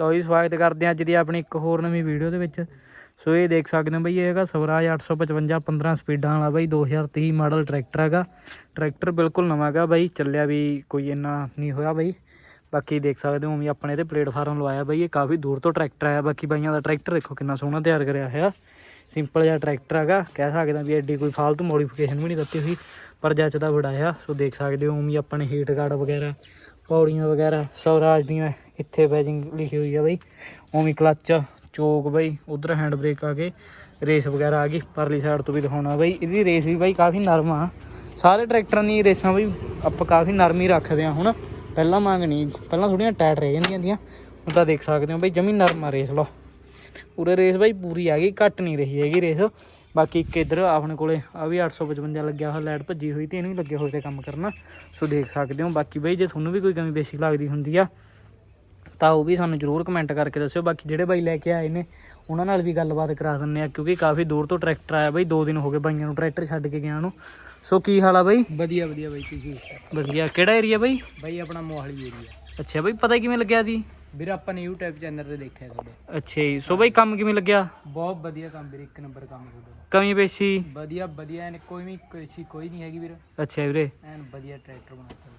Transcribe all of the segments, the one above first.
ਤਾਂ ਜੀ ਸਵਾਗਤ ਕਰਦੇ ਹਾਂ ਅੱਜ ਦੀ ਆਪਣੀ ਇੱਕ ਹੋਰ ਨਵੀਂ ਵੀਡੀਓ ਦੇ ਵਿੱਚ। ਸੋ ਇਹ ਦੇਖ ਸਕਦੇ ਹੋ ਬਈ, ਇਹ ਹੈਗਾ ਸਵਰਾਜ 855 15 ਸਪੀਡਾਂ ਵਾਲਾ ਬਈ 2023 ਮਾਡਲ ਟਰੈਕਟਰ ਹੈਗਾ। ਟਰੈਕਟਰ ਬਿਲਕੁਲ ਨਵਾਂ ਹੈਗਾ ਬਈ, ਚੱਲਿਆ ਵੀ ਕੋਈ ਇੰਨਾ ਨਹੀਂ ਹੋਇਆ ਬਈ। ਬਾਕੀ ਦੇਖ ਸਕਦੇ ਹੋ ਵੀ ਆਪਣੇ ਤੇ ਪਲੇਟਫਾਰਮ ਲਵਾਇਆ ਬਈ, ਇਹ ਕਾਫੀ ਦੂਰ ਤੋਂ ਟਰੈਕਟਰ ਆਇਆ। ਬਾਕੀ ਬਾਈਆਂ ਦਾ ਟਰੈਕਟਰ ਦੇਖੋ ਕਿੰਨਾ ਸੋਹਣਾ ਤਿਆਰ ਕਰਿਆ ਹੋਇਆ। ਸਿੰਪਲ ਜਿਹਾ ਟਰੈਕਟਰ ਹੈਗਾ, ਕਹਿ ਸਕਦੇ ਹਾਂ ਵੀ ਐਡੀ ਕੋਈ ਫਾਲਤੂ ਮੋਡੀਫਿਕੇਸ਼ਨ ਵੀ ਨਹੀਂ ਦਿੱਤੀ ਹੋਈ, ਪਰ ਜੱਚਦਾ ਬੜਾਇਆ ਸੋ ਦੇਖ ਸਕਦੇ ਹੋ ਵੀ ਆਪਣੇ ਹੀਟ ਗਾਰਡ ਵਗੈਰਾ, ਪੌੜੀਆਂ ਵਗੈਰਾ, ਸਵਰਾਜ ਦੀਆਂ ਇੱਥੇ ਬੈਜਿੰਗ ਲਿਖੀ ਹੋਈ ਆ ਬਈ। ਉਵੇਂ ਕਲੱਚ ਚੋਕ ਬਈ, ਉਧਰ ਹੈਂਡ ਬ੍ਰੇਕ ਆ ਗਏ ਰੇਸ ਵਗੈਰਾ ਆ ਗਈ, ਪਰਲੀ ਸਾਈਡ ਤੋਂ ਵੀ ਦਿਖਾਉਣਾ ਬਈ। ਇਹਦੀ ਰੇਸ ਵੀ ਬਾਈ ਕਾਫੀ ਨਰਮ ਆ। ਸਾਰੇ ਟਰੈਕਟਰਾਂ ਦੀ ਰੇਸਾਂ ਬਈ ਆਪਾਂ ਕਾਫੀ ਨਰਮ ਹੀ ਰੱਖਦੇ ਆ ਹੁਣ। ਪਹਿਲਾਂ ਮੰਗ ਨਹੀਂ, ਪਹਿਲਾਂ ਥੋੜੀਆਂ ਟਾਈਟ ਰਹਿ ਜਾਂਦੀਆਂ ਦੀਆਂ ਹੁਣ ਤਾਂ ਦੇਖ ਸਕਦੇ ਹੋ ਬਈ, ਜਮੀ ਨਰਮ ਆ ਰੇਸ ਲਓ। ਪੂਰੇ ਰੇਸ ਬਾਈ ਪੂਰੀ ਆ ਗਈ, ਘੱਟ ਨਹੀਂ ਰਹੀ ਹੈਗੀ ਰੇਸ ਬਾਕੀ ਇੱਕ ਇੱਧਰ ਆਪਣੇ ਕੋਲੇ ਆ ਵੀ 855 ਲੱਗਿਆ ਹੋਇਆ ਲਾਈਟ ਭੱਜੀ ਹੋਈ ਤੇ ਇਹਨੂੰ ਵੀ ਲੱਗੇ ਹੋਏ ਤੇ ਕੰਮ ਕਰਨਾ। ਸੋ ਦੇਖ ਸਕਦੇ ਹੋ, ਬਾਕੀ ਬਈ ਜੇ ਤੁਹਾਨੂੰ ਵੀ ਕੋਈ ਕਮੀ ਬੇਸੀ ਲੱਗਦੀ ਹੁੰਦੀ ਆ ਤਾਂ ਉਹ ਵੀ ਸਾਨੂੰ ਜਰੂਰ ਕਮੈਂਟ ਕਰਕੇ ਦੱਸਿਓ। ਬਾਕੀ ਜਿਹੜੇ ਬਾਈ ਲੈ ਕੇ ਆਏ ਨੇ ਉਹਨਾਂ ਨਾਲ ਵੀ ਗੱਲਬਾਤ ਕਰਾ ਦਿੰਨੇ ਆ ਕਿਉਂਕਿ ਕਾਫੀ ਦੂਰ ਤੋਂ ਟਰੈਕਟਰ ਆਇਆ ਬਾਈ 2 ਦਿਨ ਹੋ ਗਏ ਬਾਈਆਂ ਨੂੰ ਟਰੈਕਟਰ ਛੱਡ ਕੇ ਗਿਆ ਨੂੰ। ਸੋ ਕੀ ਹਾਲ ਆ ਬਾਈ? ਵਧੀਆ ਵਧੀਆ ਬਾਈ ਤੁਸੀਂ ਵਧੀਆ। ਕਿਹੜਾ ਏਰੀਆ ਬਾਈ? ਬਾਈ ਆਪਣਾ ਮੋਹਾਲੀ ਏਰੀਆ ਅੱਛਾ ਬਾਈ ਪਤਾ ਕਿਵੇਂ ਲੱਗਿਆ ਦੀ ਵੀਰ ਆਪਾਂ ਨੇ YouTube ਚੈਨਲ ਤੇ ਦੇਖਿਆ ਤੁਹਾਡੇ। ਅੱਛਾ ਜੀ। ਸੋ ਬਾਈ ਕੰਮ ਕਿਵੇਂ ਲੱਗਿਆ? ਬਹੁਤ ਵਧੀਆ ਕੰਮ ਵੀਰ ਇੱਕ ਨੰਬਰ ਕੰਮ ਤੁਹਾਡਾ। ਕਮੀ ਬੇਸੀ ਵਧੀਆ ਵਧੀਆ ਐਨ ਕੋਈ ਵੀ ਕੋਈ ਕੋਈ ਨਹੀਂ ਹੈਗੀ ਵੀਰ। ਅੱਛਾ ਵੀਰੇ। ਐਨ ਵਧੀਆ ਟਰੈਕਟਰ ਬਣਾਤਾ।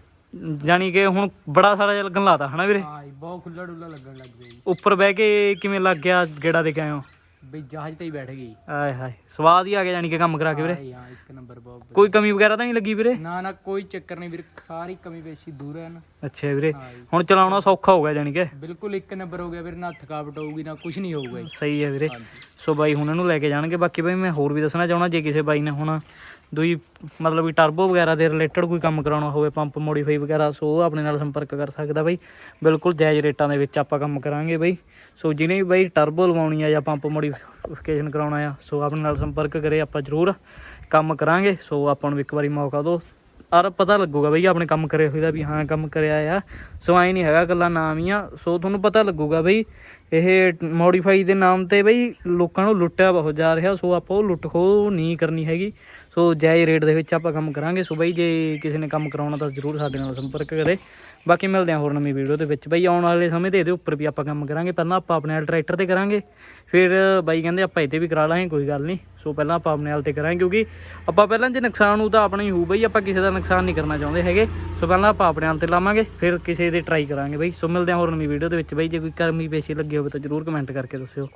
ਜਾਣੀ ਕਿ ਹੁਣ ਬੜਾ ਸਾਰਾ ਜਿਹਾ ਲੱਗਣ ਲਾਤਾ ਹਨਾ ਵੀਰੇ? ਹਾਂ ਜੀ ਬਹੁਤ ਖੁੱਲਾ ਡੁੱਲਾ ਲੱਗਣ ਲੱਗ ਗਿਆ ਜੀ। ਉੱਪਰ ਬਹਿ ਕੇ ਕਿਵੇਂ ਲੱਗ ਗਿਆ ਗੇੜਾ ਦੇ ਕੇ ਹੋ ਬਈ ਜਹਾਜ਼ ਤੇ ਹੀ ਬੈਠ ਗਈ ਆਏ ਹਾਏ ਸਵਾਦ ਹੀ ਆ ਗਿਆ ਜਾਣੀ ਕਿ ਕੰਮ ਕਰਾ ਕੇ ਵੀਰੇ। ਹਾਂ ਜੀ, ਹਾਂ ਇੱਕ ਨੰਬਰ ਬਹੁਤ ਵਧੀਆ। ਕੋਈ ਕਮੀ ਵਗੈਰਾ ਤਾਂ ਨਹੀਂ ਲੱਗੀ ਵੀਰੇ? ਨਾ ਨਾ ਕੋਈ ਚੱਕਰ ਨਹੀਂ ਵੀਰ ਸਾਰੀ ਕਮੀ ਪੇਸ਼ੀ ਦੂਰ ਹੈ ਨਾ। ਅੱਛਾ ਵੀਰੇ ਹਾਂ ਜੀ। ਹੁਣ ਚਲਾਉਣਾ ਸੌਖਾ ਹੋ ਗਿਆ ਜਾਣੀ ਕਿ। ਬਿਲਕੁਲ ਇੱਕ ਨੰਬਰ ਹੋ ਗਿਆ ਵੀਰ ਨਾ ਥਕਾਵਟ ਹੋਊਗੀ ਨਾ ਕੁਝ ਨਹੀਂ ਹੋਊਗਾ ਜੀ। ਸਹੀ ਹੈ ਵੀਰੇ। ਹਾਂਜੀ ਸੋ ਬਾਈ ਹੁਣ ਇਹਨੂੰ ਲੈ ਕੇ ਜਾਣਗੇ ਬਾਕੀ ਬਾਈ ਮੈਂ ਹੋਰ ਵੀ ਦੱਸਣਾ ਚਾਹਣਾ ਜੇ ਕਿਸੇ ਬਾਈ ਨੇ ਹੁਣ ਦੂਈ ਮਤਲਬ ਵੀ ਟਰਬੋ ਵਗੈਰਾ ਦੇ ਰਿਲੇਟਡ ਕੋਈ ਕੰਮ ਕਰਾਉਣਾ ਹੋਵੇ ਪੰਪ ਮੋਡੀਫਾਈ ਵਗੈਰਾ, ਸੋ ਉਹ ਆਪਣੇ ਨਾਲ ਸੰਪਰਕ ਕਰ ਸਕਦਾ ਬਈ। ਬਿਲਕੁਲ ਜਾਇਜ਼ ਰੇਟਾਂ ਦੇ ਵਿੱਚ ਆਪਾਂ ਕੰਮ ਕਰਾਂਗੇ ਬਈ। ਸੋ ਜਿਹਨੇ ਵੀ ਬਈ ਟਰਬੋ ਲਵਾਉਣੀ ਆ ਜਾਂ ਪੰਪ ਮੋਡੀਫਿਕੇਸ਼ਨ ਕਰਾਉਣਾ ਆ, ਸੋ ਆਪਣੇ ਨਾਲ ਸੰਪਰਕ ਕਰੇ, ਆਪਾਂ ਜ਼ਰੂਰ ਕੰਮ ਕਰਾਂਗੇ। ਸੋ ਆਪਾਂ ਨੂੰ ਇੱਕ ਵਾਰੀ ਮੌਕਾ ਦਿਓ। ਔਰ ਪਤਾ ਲੱਗੂਗਾ ਬਈ ਆਪਣੇ ਕੰਮ ਕਰੇ ਹੋਏ ਦਾ ਵੀ ਹਾਂ ਕੰਮ ਕਰਿਆ ਆ। ਸੋ ਐ ਨਹੀਂ ਹੈਗਾ ਗੱਲਾਂ ਨਾਮ ਹੀ ਆ। ਸੋ ਤੁਹਾਨੂੰ ਪਤਾ ਲੱਗੂਗਾ ਬਈ, ਇਹ ਮੋਡੀਫਾਈ ਦੇ ਨਾਮ ਤੇ ਬਈ ਲੋਕਾਂ ਨੂੰ ਲੁੱਟਿਆ ਬਹੁਤ ਜਾ ਰਿਹਾ, ਸੋ ਆਪਾਂ ਉਹ ਲੁੱਟ ਖੋ ਨਹੀਂ ਕਰਨੀ ਹੈਗੀ। ਸੋ ਜਾਇਜ਼ ਰੇਟ ਦੇ ਵਿੱਚ ਆਪਾਂ ਕੰਮ ਕਰਾਂਗੇ। ਸੋ ਬਈ, ਜੇ ਕਿਸੇ ਨੇ ਕੰਮ ਕਰਾਉਣਾ ਤਾਂ ਜ਼ਰੂਰ ਸਾਡੇ ਨਾਲ ਸੰਪਰਕ ਕਰੇ। ਬਾਕੀ ਮਿਲਦੇ ਹਾਂ ਹੋਰ ਨਵੀਂ ਵੀਡੀਓ ਦੇ ਵਿੱਚ। ਬਈ, ਆਉਣ ਵਾਲੇ ਸਮੇਂ ਤੇ ਇਹਦੇ ਉੱਪਰ ਵੀ ਆਪਾਂ ਕੰਮ ਕਰਾਂਗੇ। ਪਹਿਲਾਂ ਆਪਾਂ ਆਪਣੇ ਨਾਲ ਟਰੈਕਟਰ ਤੇ ਕਰਾਂਗੇ। ਫਿਰ ਬਾਈ ਕਹਿੰਦੇ ਆਪਾਂ ਇਹਦੇ ਵੀ ਕਰਾ ਲਾਂਗੇ, ਕੋਈ ਗੱਲ ਨਹੀਂ। ਸੋ ਪਹਿਲਾਂ ਆਪਾਂ ਆਪਣੇ ਨਾਲ ਤੇ ਕਰਾਂਗੇ ਕਿਉਂਕਿ ਆਪਾਂ ਪਹਿਲਾਂ ਜੇ ਨੁਕਸਾਨ ਹੋਊ ਤਾਂ ਆਪਣਾ ਹੀ ਹੋਊ। ਬਈ, ਆਪਾਂ ਕਿਸੇ ਦਾ ਨੁਕਸਾਨ ਨਹੀਂ ਕਰਨਾ ਚਾਹੁੰਦੇ ਹੈਗੇ। ਸੋ ਪਹਿਲਾਂ ਆਪਾਂ ਆਪਣੇ ਨਾਲ ਤੇ ਲਾਵਾਂਗੇ, ਫਿਰ ਕਿਸੇ ਦੇ ਟਰਾਈ ਕਰਾਂਗੇ ਬਈ। ਸੋ ਮਿਲਦੇ ਹਾਂ ਹੋਰ ਨਵੀਂ ਵੀਡੀਓ ਦੇ ਵਿੱਚ। ਬਈ, ਜੇ ਕੋਈ ਕਰਮੀ ਪੇਸ਼ੀ ਲੱਗੀ ਹੋਵੇ ਤਾਂ ਜ਼ਰੂਰ ਕਮੈਂਟ ਕਰਕੇ ਦੱਸਿਓ।